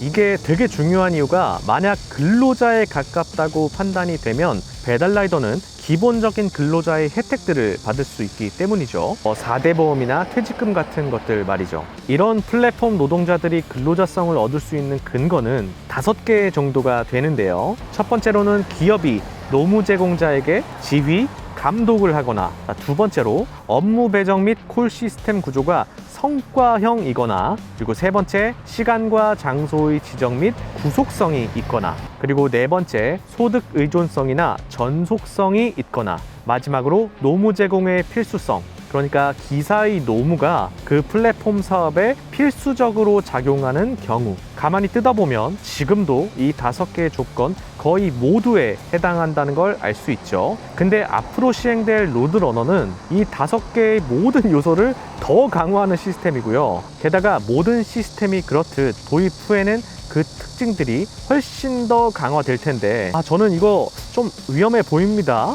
이게 되게 중요한 이유가 만약 근로자에 가깝다고 판단이 되면 배달라이더는 기본적인 근로자의 혜택들을 받을 수 있기 때문이죠. 어, 4대 보험이나 퇴직금 같은 것들 말이죠. 이런 플랫폼 노동자들이 근로자성을 얻을 수 있는 근거는 다섯 개 정도가 되는데요. 첫 번째로는 기업이 노무 제공자에게 지휘, 감독을 하거나 자, 두 번째로 업무 배정 및 콜 시스템 구조가 성과형이거나 그리고 세 번째 시간과 장소의 지정 및 구속성이 있거나 그리고 네 번째 소득 의존성이나 전속성이 있거나 마지막으로 노무 제공의 필수성 그러니까 기사의 노무가 그 플랫폼 사업에 필수적으로 작용하는 경우 가만히 뜯어보면 지금도 이 다섯 개의 조건 거의 모두에 해당한다는 걸 알 수 있죠. 근데 앞으로 시행될 로드러너는 이 다섯 개의 모든 요소를 더 강화하는 시스템이고요. 게다가 모든 시스템이 그렇듯 도입 후에는 그 특징들이 훨씬 더 강화될 텐데 아 저는 이거 좀 위험해 보입니다.